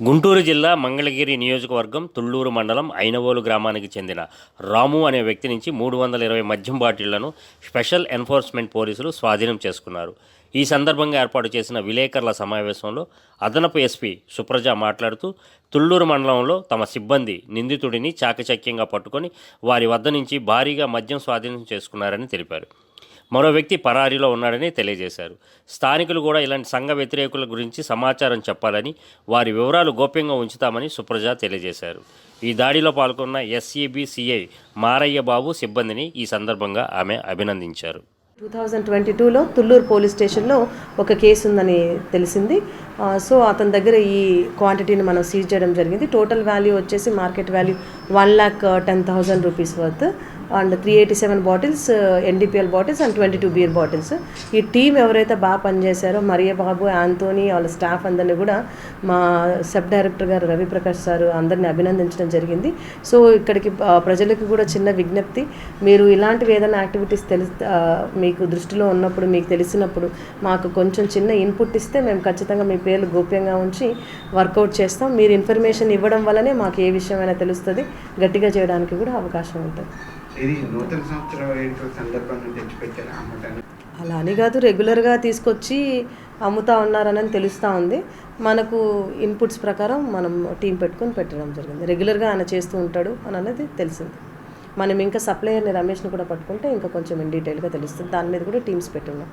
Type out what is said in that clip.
గుంటూరు జిల్లా మంగళగిరి నియోజకవర్గం తుళ్ళూరు మండలం ఐనవోలు గ్రామానికి చెందిన రాము అనే వ్యక్తి నుంచి మూడు వందల ఇరవై మద్యం బాటిళ్ళను స్పెషల్ ఎన్ఫోర్స్మెంట్ పోలీసులు స్వాధీనం చేసుకున్నారు. ఈ సందర్భంగా ఏర్పాటు చేసిన విలేకరుల సమావేశంలో అదనపు ఎస్పీ సుప్రజ మాట్లాడుతూ తుళ్ళూరు మండలంలో తమ సిబ్బంది నిందితుడిని చాకచక్యంగా పట్టుకొని వారి వద్ద నుంచి భారీగా మద్యం స్వాధీనం చేసుకున్నారని తెలిపారు. మరో వ్యక్తి పరారీలో ఉన్నాడని తెలియజేశారు. స్థానికులు కూడా ఇలాంటి సంఘ వ్యతిరేకుల గురించి సమాచారం చెప్పాలని వారి వివరాలు గోప్యంగా ఉంచుతామని సుప్రజ తెలియజేశారు. ఈ దాడిలో పాల్గొన్న ఎస్ఈబి సిఐ మారయ్య బాబు సిబ్బందిని ఈ సందర్భంగా ఆమె అభినందించారు. టూ థౌజండ్ ట్వంటీ టూలో తుళ్ళూరు పోలీస్ స్టేషన్లో ఒక కేసు ఉందని తెలిసింది సో అతని దగ్గర ఈ క్వాంటిటీని మనం సీజ్ చేయడం జరిగింది. టోటల్ వాల్యూ వచ్చేసి market value one lakh ten thousand rupees worth. And three eighty seven bottles NDPL bottles and twenty two beer bottles. ఈ టీం ఎవరైతే బాగా పనిచేశారో మరియ బాబు ఆంటోనీ వాళ్ళ స్టాఫ్ అందరినీ కూడా మా సబ్ డైరెక్టర్ గారు రవిప్రకాష్ సార్ అందరిని అభినందించడం జరిగింది. సో ఇక్కడికి ప్రజలకు కూడా చిన్న విజ్ఞప్తి మీరు ఇలాంటివి ఏదైనా యాక్టివిటీస్ తెలి మీకు దృష్టిలో ఉన్నప్పుడు మీకు తెలిసినప్పుడు మాకు కొంచెం చిన్న ఇన్పుట్ ఇస్తే మేము ఖచ్చితంగా మీ పేర్లు గోప్యంగా ఉంచి వర్కౌట్ చేస్తాం. మీరు ఇన్ఫర్మేషన్ ఇవ్వడం వల్లనే మాకు ఏ విషయమైనా తెలుస్తుంది. గట్టిగా చేయడానికి కూడా అవకాశం ఉంటుంది. ఇది నూతన సంవత్సరం సందర్భంగా తెచ్చిపెట్టారు అలా అని కాదు రెగ్యులర్గా తీసుకొచ్చి అమ్ముతా ఉన్నారని తెలుస్తూ ఉంది. మనకు ఇన్పుట్స్ ప్రకారం మనం టీం పెట్టుకొని పెట్టడం జరిగింది. రెగ్యులర్గా ఆయన చేస్తూ ఉంటాడు అని అనేది తెలిసింది. మనం ఇంకా సప్లయర్ని రమేష్ని కూడా పట్టుకుంటే ఇంకా కొంచెం ఇన్ డీటెయిల్గా తెలుస్తుంది. దాని మీద కూడా టీమ్స్ పెట్టున్నాం.